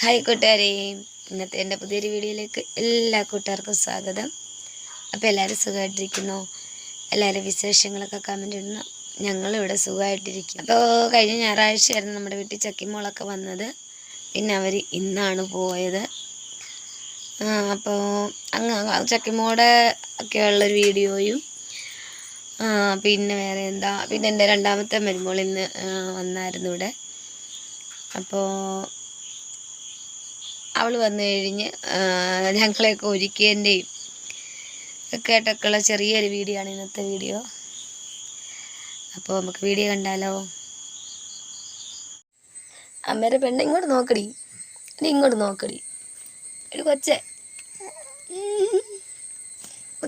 Hi കൂട്ടുകാരെ. ഇന്നത്തെ എന്റെ പുതിയൊരു വീഡിയോയിലേക്ക് എല്ലാ കൂട്ടുകാർക്കും സ്വാഗതം. അപ്പോൾ എല്ലാവരും സുഖമായിട്ടിരിക്കുന്നു? എല്ലാവരും വിശേഷങ്ങളൊക്കെ കമന്റ് ഇടുന്നു ഞങ്ങളിവിടെ സുഖമായിട്ടിരിക്കും അപ്പോൾ കഴിഞ്ഞ ഞായറാഴ്ചയായിരുന്നു നമ്മുടെ വീട്ടിൽ ചക്കിമോളൊക്കെ വന്നത്. പിന്നെ അവർ ഇന്നാണ് പോയത്. അപ്പോൾ അങ്ങ് ചക്കിമോടെ ഒക്കെ ഉള്ളൊരു വീഡിയോയും പിന്നെ വേറെ എന്താ പിന്നെ എന്റെ രണ്ടാമത്തെ മരുമോൾ ഇന്ന് വന്നായിരുന്നു ഇവിടെ. അപ്പോൾ അവൾ വന്നു കഴിഞ്ഞ് ഞങ്ങളെയൊക്കെ ഒരുക്കിയതിന്റെയും ഒക്കെ ആയിട്ടൊക്കെയുള്ള ചെറിയൊരു വീഡിയോ ആണ് ഇന്നത്തെ വീഡിയോ. അപ്പോൾ നമുക്ക് വീഡിയോ കണ്ടാലോ? അമ്മേരെ പെണ്ണ ഇങ്ങോട്ട് നോക്കടി. ഇങ്ങോട്ട് നോക്കടി. എടി കൊച്ചേ.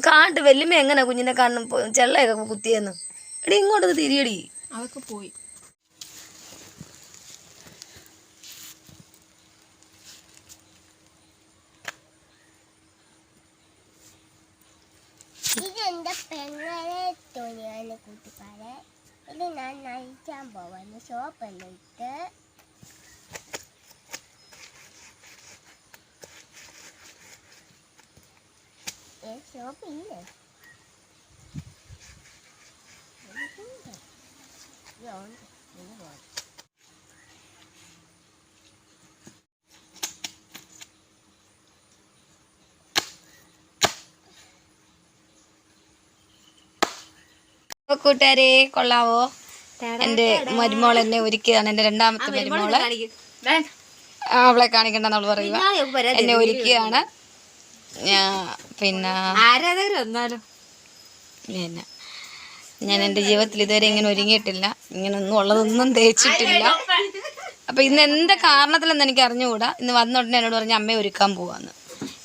കാണ്ട് വെല്ലുമ്മ എങ്ങനെ കുഞ്ഞിനെ കാണും ചെള്ളയൊക്കെ കുത്തിയെന്ന്? എടി ഇങ്ങോട്ട് തിരിയടി. അതൊക്കെ പോയി. ഇതെന്റെ പെങ്ങളെ തുണിയാണ് കൂട്ടുകാരെ ഇത് ഞാൻ നയിക്കാൻ പോവാണ്. ഷോപ്പില്ലേ അപ്പോൾ കൂട്ടുകാരെ കൊള്ളാവോ? എന്റെ മരുമോൾ എന്നെ ഒരുക്കിയതാണ്. എന്റെ രണ്ടാമത്തെ മരുമോൾ അവളെ കാണിക്കണ്ടെന്ന് നമ്മൾ പറയുക എന്നെ ഒരുക്കിയാണ് പിന്നെ പിന്നെ ഞാൻ എന്റെ ജീവിതത്തിൽ ഇതുവരെ ഇങ്ങനെ ഒരുങ്ങിയിട്ടില്ല. ഇങ്ങനെ ഒന്നും ഉള്ളതൊന്നും തേച്ചിട്ടില്ല. അപ്പൊ ഇന്ന് എന്താ കാരണത്തിലെന്ന് എനിക്ക് അറിഞ്ഞുകൂടാ. ഇന്ന് വന്ന ഉടനെ എന്നോട് പറഞ്ഞ അമ്മയെ ഒരുക്കാൻ പോവാന്ന്.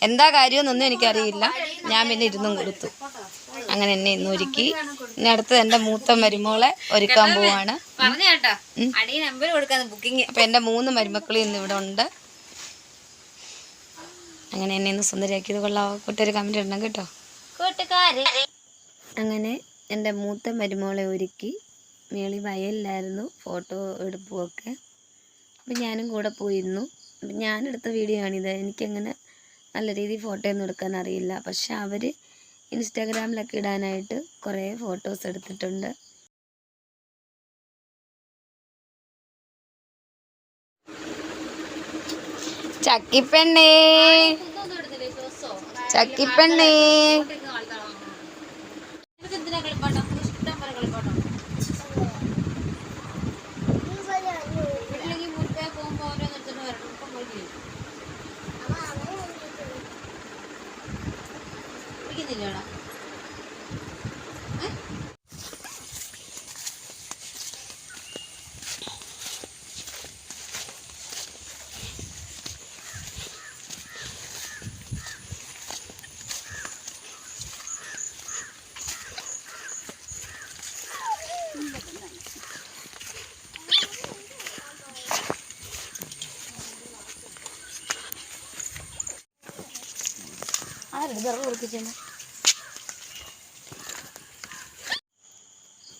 എന്താ കാര്യമെന്നൊന്നും എനിക്കറിയില്ല. ഞാൻ പിന്നെ ഇരുന്നും കൊടുത്തു. അങ്ങനെ എന്നെ ഇന്ന് ഒരുക്കി. ഇനി അടുത്തത് എന്റെ മൂത്ത മരുമോളെ ഒരുക്കാൻ പോവാണ്. അപ്പൊ എന്റെ മൂന്ന് മരുമക്കളും ഇന്ന് ഇവിടെ ഉണ്ട്. അങ്ങനെ എന്നെ ഇന്ന് സുന്ദരിയാക്കിയത് കൊള്ളാവോ കൂട്ടൊരു കമന്റ് ഇടണം കേട്ടോ. അങ്ങനെ എന്റെ മൂത്ത മരുമോളെ ഒരുക്കി. മേളി വയലിലായിരുന്നു. ഫോട്ടോ എടുപ്പുമൊക്കെ അപ്പം ഞാനും കൂടെ പോയിരുന്നു. അപ്പം ഞാനെടുത്ത വീഡിയോ ആണിത്. എനിക്കങ്ങനെ നല്ല രീതിയിൽ ഫോട്ടോ ഒന്നും എടുക്കാൻ അറിയില്ല. പക്ഷെ അവർ ഇൻസ്റ്റാഗ്രാമിലൊക്കെ ഇടാനായിട്ട് കുറേ ഫോട്ടോസ് എടുത്തിട്ടുണ്ട്. ചക്കിപ്പെണ്ണേ. ചക്കിപ്പെണ്ണേ. के नहीं लेना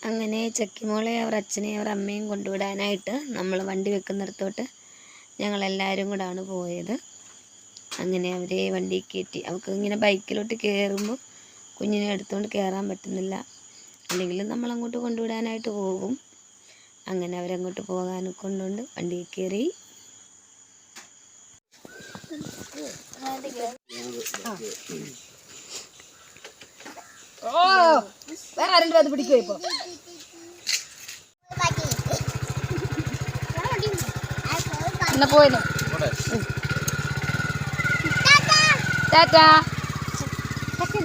അങ്ങനെ ചക്കിമോളെ അവർ അച്ഛനെയും അവർ അമ്മയും കൊണ്ടുവിടാനായിട്ട് നമ്മൾ വണ്ടി വെക്കുന്നിടത്തോട്ട് ഞങ്ങളെല്ലാവരും കൂടാണ് പോയത്. അങ്ങനെ അവരെ വണ്ടി കയറ്റി അവൾക്ക് ഇങ്ങനെ ബൈക്കിലോട്ട് കയറുമ്പോൾ കുഞ്ഞിനെ എടുത്തുകൊണ്ട് കയറാൻ പറ്റുന്നില്ല. അല്ലെങ്കിൽ നമ്മളങ്ങോട്ട് കൊണ്ടുവിടാനായിട്ട് പോകും. അങ്ങനെ അവരങ്ങോട്ട് പോകാൻ കൊണ്ടുകൊണ്ട് വണ്ടി കയറി. വേറെ ആരെങ്കിലും അത് പിടിക്കുക ഇപ്പൊ എന്നാ പോയല്ലോ ടാറ്റാ പക്ഷെ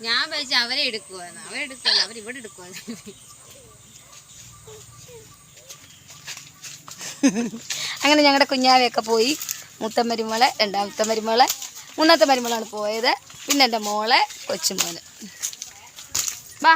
ഞാൻ വെച്ച അവരെ എടുക്കുവാന്ന്. അവരെടുക്കുവല്ല അവരിവിടെ എടുക്കുവാന്ന്. അങ്ങനെ ഞങ്ങളുടെ കുഞ്ഞാവയൊക്കെ പോയി. മൂത്ത മരുമോളെ രണ്ടാമത്തെ മരുമോളെ മൂന്നാമത്തെ മരുമോളാണ് പോയത്. പിന്നെ എന്റെ മോളെ കൊച്ചുമോന്. വാ.